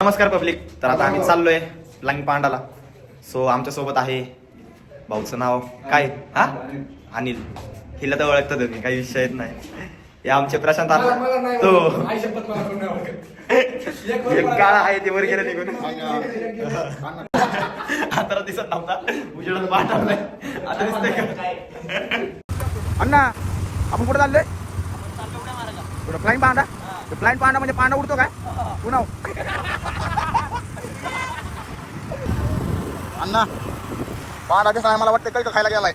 नमस्कार पब्लिक. तर आता आम्ही चाललोय लांग पांडाला. सो आमच्यासोबत आहे भाऊचं नाव काय? हा? अनिल. हिला तर ओळखतं तुम्ही काही विषय येत नाही. हे आमचे प्रशांत नाही तो. एक मला- काळा आहे ते वर गेलं निघून. आता दिसत नव्हता. उजेडात पाठवलाय आता दिसतंय का? अण्णा आपण कुठे चाललोय? कुठं? फ्लाईन पांडा फ्लाईन पांडा म्हणजे पांडा उडतो काय पुन्हा अण्णा पांडा दिसला मला वाटतं काही खायला गेलाय.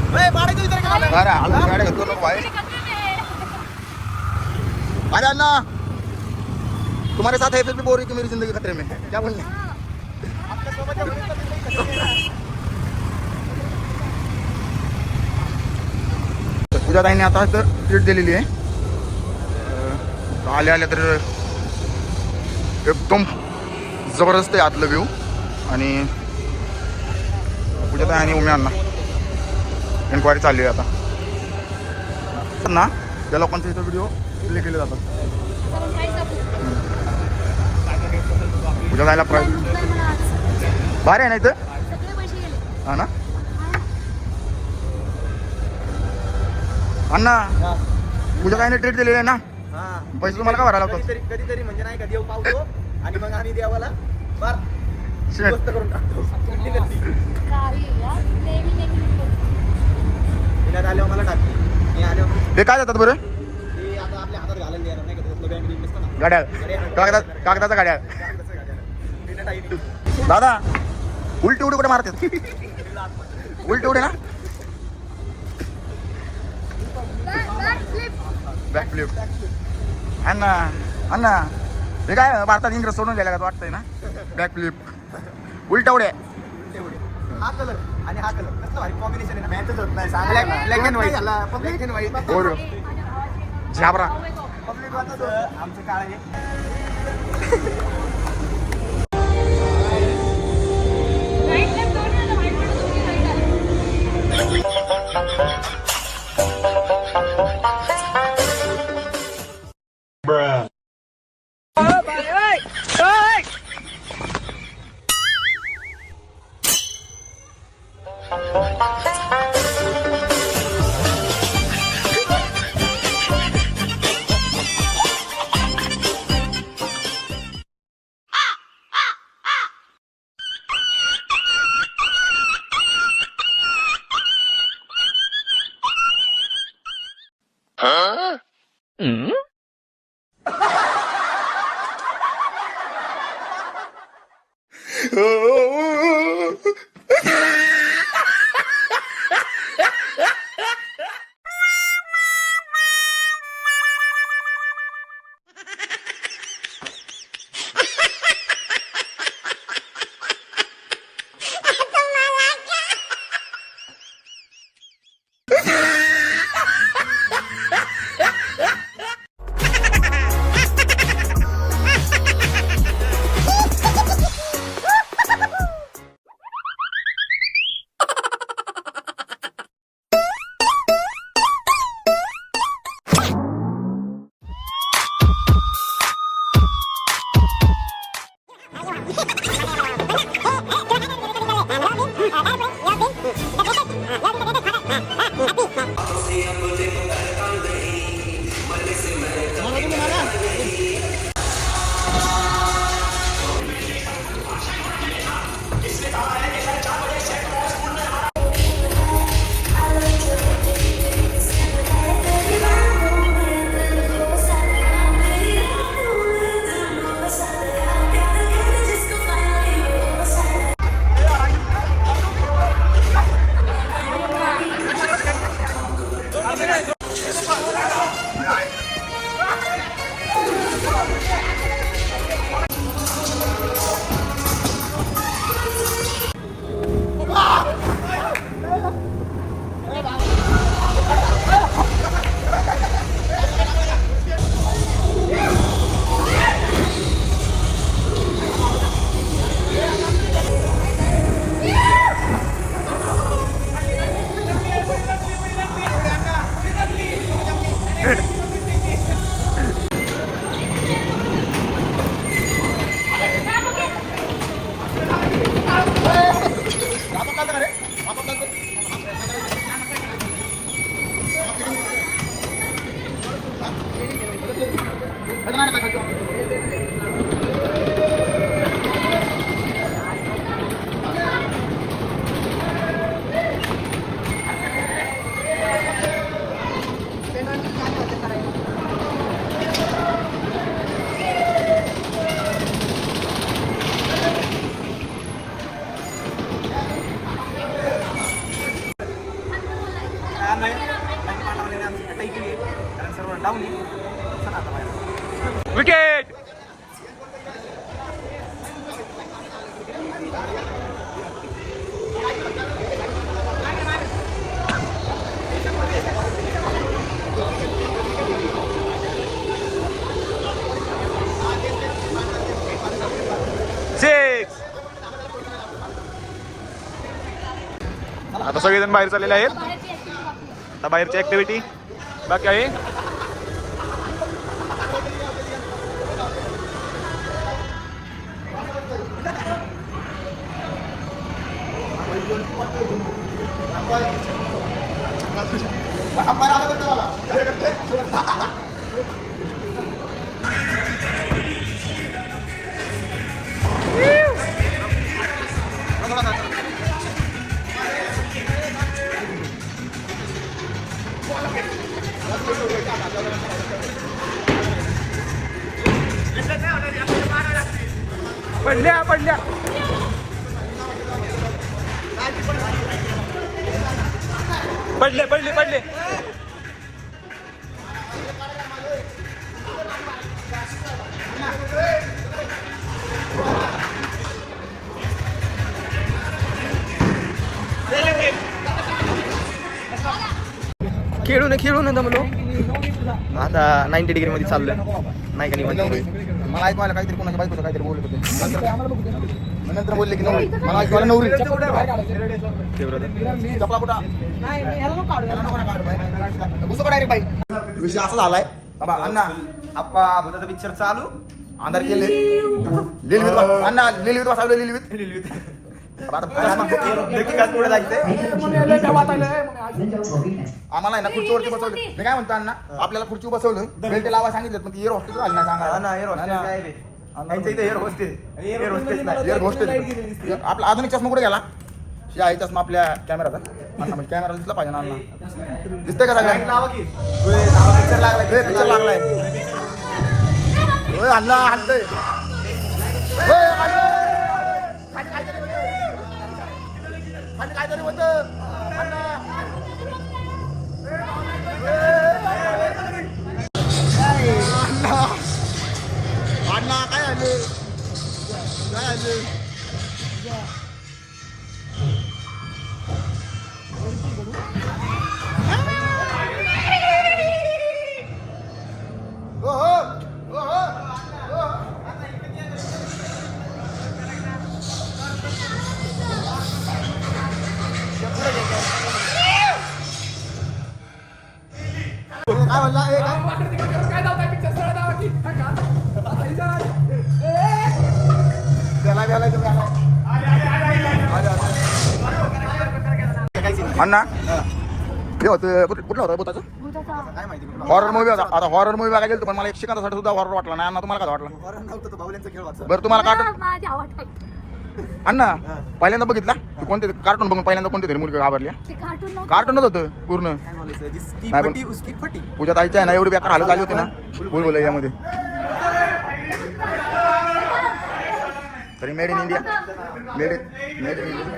अरे अजून गाड्या घेतो नको भाई अरे अन्ना तुम्हारे साथ है फिर भी बोल रही कि मेरी जिंदगी खतरे में है। क्या बोलने पूजा ताईने आता तर ट्रीट दिलेली आहे आल्या आल्या तर एकदम जबरदस्त आहे आतलं व्ह्यू आणि पूजा ताई आणि उम्या अण्णा. एन्क्वायरी चालली आहे आता. ना त्या लोकांचे इथं व्हिडिओ केले जातात. पूजा जायला भारी आहे ना इथं? हा ना? अण्णा पूजा ताईने ट्रीट दिलेली आहे ना? पैसे तुम्हाला का भरायला कधीतरी कधीतरी म्हणजे नाही का देव पावतो आणि मग आम्ही देवाला बार Shit. स्वस्त करून टाकतो. तिला आल्यावर मला टाकते. मी आल्यावर हे काय जातात बरं? ते आता आपल्या हातात घालायला नाही का? कागदा कागदाचा गाड्या कागदाचं घालायला. बिना टाईम. दादा उलटी उडी कुठे मारतात उलटी उडी ना? बॅक फ्लिप अण्णा अण्णा हे काय भारतात इंग्रज सोडून गेल्या का वाटतंय ना? बॅक फ्लिप उलटा उड्या. तेवढे. हा कलर आणि हा कलर कसं भारी कॉम्बिनेशन आहे ना मॅचच होत नाही black black and white black and white हो झाबरा. पब्लिक आमचं काळ आहे. विकेट आता सगळेजण बाहेर चाललेले आहेत. आता बाहेरची ऍक्टिव्हिटी बाकी आहे. पडल्या पडल्या खेळून खेळून दमलो आता नाईन्टी डिग्री मध्ये चाललोय. नाही का मला ऐकवायला काहीतरी कोणाच्या बायकोचं काहीतरी बोलत होते. नंतर बोलले की नवरी. मला ऐकवायला नवरी. चपला कुठं घुसू का direct बाई? विषय असा झालाय. बाबा अण्णा आप्पा पिक्चर चालू. अंधार केले लिलवित अण्णा लिलवित बसावलं लिलवित. जायचंय आम्हाला आहे ना खुर्चीवरती बसवलं. मी काय म्हणतो अण्णा आपल्याला खुर्ची बसवलं. बेल्ट लावा सांगितलं पण एअर हॉस्टेल झालं नाही सांगा हा ना air hostel air hostel air hostel नाही. एअर हॉस्टेल आपला आधुनिक चष्मा कुठे गेला? हे आहे चष्मा आपल्या कॅमेराचा म्हणजे कॅमेरा दिसला पाहिजे ना अण्णा. दिसतंय का लाइट सगळ्यांना? लावा की. पिक्चर लागला हे पिक्चर लागलाय. होय अण्णा हलतंय काय म्हणला ए काय काय जाऊ पिक्चर सरळ जावा की हा का? आता इथं आहे. त्याला घ्यायला तुम्ही आला. आले, आले. अण्णा हे होतं कुठं- कुठलं होतं काय माहिती हॉरर मूवी होता आता हॉरर मूवी बघायला गेलो पण मला एक शिकासाठी सुद्धा हॉरर वाटला नाही अण्णा तुम्हाला काय वाटलं नव्हतं तो भाऊल्यांचा खेळ वाचा बरं तुम्हाला आवड अण्णा पहिल्यांदा बघितला? कोणते कार्टून बघून पहिल्यांदा कोणते तरी मुलगी घाबरल्या. कार्टूनच होतं पूर्ण. पूजा ताईची आहे ना एवढी बेकार हालत आली होती ना. बोल बोल यामध्ये. तरी made in India made in made in India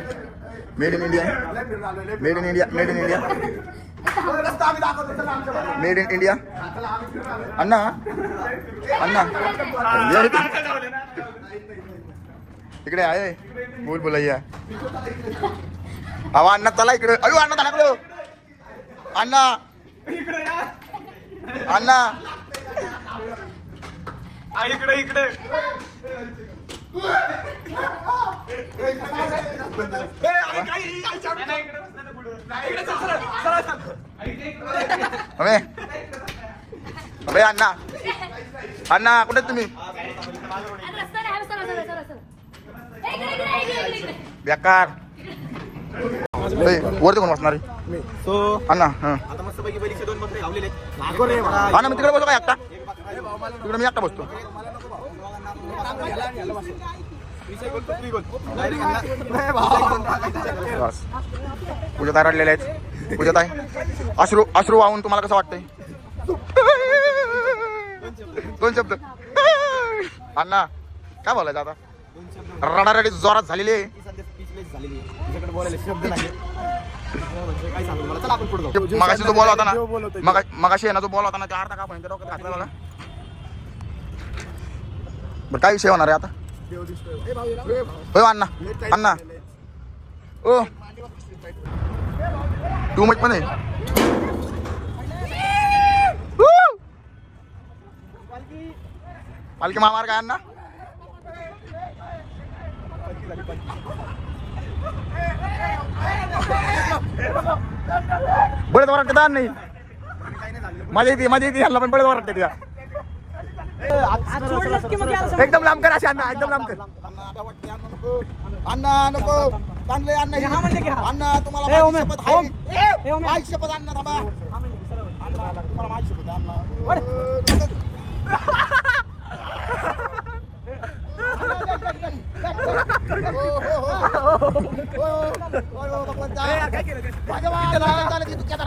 made in India made in India made in India made in India अण्णा अण्णा. इकडे आहे बोल बोलయ్యా अहो अण्णा चला इकडे. अयो अण्णा धडकलो अण्णा. अण्णा. इकडे इकडे. अबे. अबे अण्णा. अण्णा कुठे तुम्ही? बेकार. वरती कोण बसणार आहे. सो अण्णा हं. आता मस्त पैकी बरीचशे दोन आहेत. अण्णा मी तिकडे बोलतो काय एकटा? तिकडे मी एकटा बसतो. बस. पूजा ताई रडलेल्या आहेत. पूजा ताई अश्रू अश्रू वाहून तुम्हाला कसं वाटतंय? दोन शब्द. अण्णा काय बोलायचं आता? रडारडी जोरात झालेली आहे. मगाशी जो बोला होता ना मगा- मगाशी ना जो बोला होता ना त्या अर्धा का पण डोक्यात घातला मला बरं काय विषय होणार आहे आता? हो अण्णा अण्णा. ओ. टू मच पण आहे Woo! पालखी महामार्ग आहे अण्णा. बळत वाटत नाही. माझ्या येते माझ्या येते ह्याला पण बळत वाटते त्या एकदम लांब कर अशी अण्णा एकदम लांब कर. अण्णा नको चांगले अण्णा अण्णा तुम्हाला माझी शपथ अण्णा थांबा. तुम्हाला माझी शपथ अण्णा.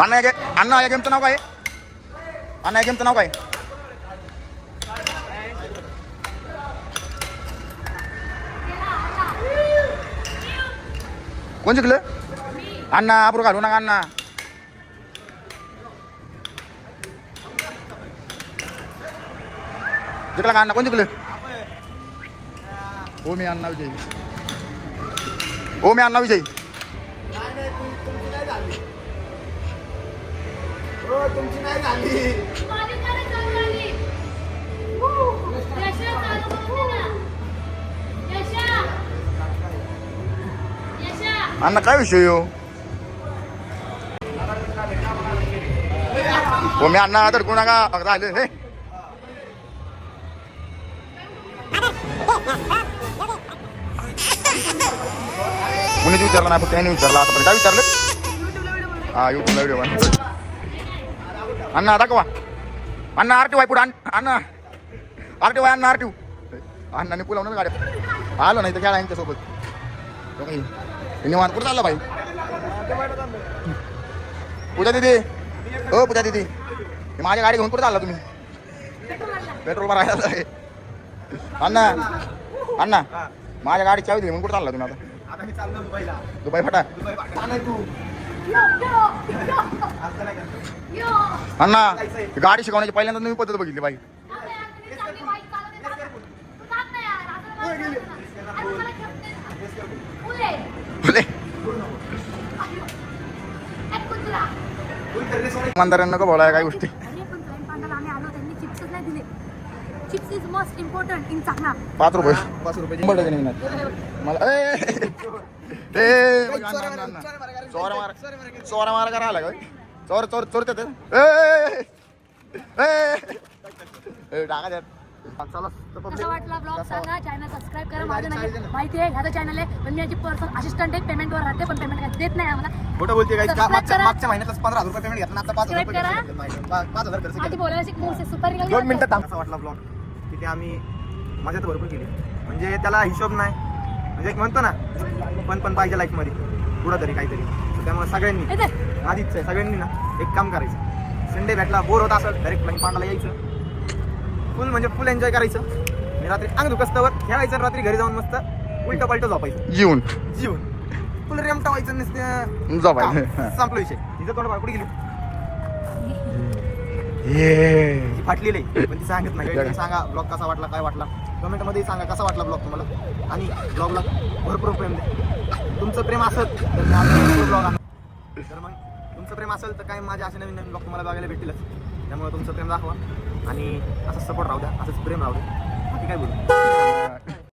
अण्णा या गे- अण्णा या गेमचं नाव काय आहे? अण्णा या गेमचं नाव काय आहे? कोण जिंकलं अण्णा आबरू घालू नका अण्णा जिंकला का अण्णा कोण जिंकलं हो मी अण्णा विजयी हो मी अण्णा विजयी. माझी अण्णा काय विषय हो? हो मी अण्णा तर कोणा का झाले हे. कुणीच विचारलं नाही फक्त त्यांनी विचारलं. आता काय विचारलं? हा युट्यूबला व्हिडिओ अण्णा दाखवा. अण्णा आर टी वाय पुढे अण्णा. आर टी वाय अण्णा आर टी अण्णाने पुलावून गाड्या. आलो नाही तर गेला यांच्यासोबत. निवांत कुठं चालला बाई? पूजा दिदी. हो पूजा दिदी. माझी माझ्या गाडी घेऊन कुठं चालला तुम्ही? पेट्रोल भरायला आहे अण्णा. अण्णा माझ्या गाडी चावी दिली म्हणून कुठं चालला तुम्ही आता? दुबई फटा. यो अण्णा गाडी शिकवण्याची पहिल्यांदा तुम्ही पद्धत बघितली बाई. आता यार तुम्ही चांगली बाईक चालवते ना. तू जात नाही यार आता मला जात नाही. आणि मला घेऊन दे ना. पुढे. बोले ए, कुत्रा. मंदारांना नको बोलाय काही गोष्टी अरे पण फ्रेंड पांडाला आम्ही आलो त्यांनी चिप्सच नाही दिले chips is most important in चांगला पाच रुपये. पाच रुपये शंभर टक्के निघणार मला ए ए बघ. चोरा मार चोरा मार करा आला का चोर चोर चोर ते ए ए, ए टाका त्यात. चला. कसा वाटला ब्लॉग सांगा चॅनल सबस्क्राईब करा माझं नाही माहिती आहे ह्याचं चॅनल आहे. पण मी याची पर्सनल असिस्टंट आहे पेमेंटवर राहते पण पेमेंट काही देत नाही आम्हाला. खोटं बोलते काही Subscribe मागच्या करा. मागच्या महिन्यातच पंधरा हजार रुपये पेमेंट घेतला आता पाच हजार रुपये केले. पाच हजार खर्च आधी केले. बोलायला शिक मोसे सुपर दोन मिनिटं थांब. कसा वाटला ब्लॉग तिथे आम्ही मजा तर भरपूर केली. म्हणजे त्याला हिशोब नाही. म्हणजे एक म्हणतो ना पण पण पाहिजे लाईफमध्ये पुढं तरी काहीतरी. तर त्यामुळे सगळ्यांनी माझी इच्छा आहे सगळ्यांनी ना एक काम करायचं. संडे भेटला बोर होत असेल डायरेक्ट पांडाला यायचं. फुल म्हणजे फुल एन्जॉय करायचं. मी रात्री अंग दुखस्तवर खेळायचं रात्री घरी जाऊन मस्त उलट पलट झोपायचं. येऊन. जीवन फुल रेमटावायचं नसतं. संपलं विषय. तिचं तोंड कुठे गेली? ती फाटलेली आहे, पण ती सांगत नाही. सांगा ब्लॉग कसा वाटला काय वाटला? कमेंटमध्ये सांगा कसा वाटला ब्लॉग तुम्हाला? आणि ब्लॉगला भरपूर प्रेम द्या. तुमचं प्रेम असत तर ब्लॉग तर मग तुमचं प्रेम असेल तर काय माझ्या असे नवीन नवीन ब्लॉग तुम्हाला बघायला भेटतीलच. त्यामुळे तुमचं प्रेम दाखवा. आणि असंच सपोर्ट राहू द्या असंच प्रेम राहू द्या. बाकी काय बोलू?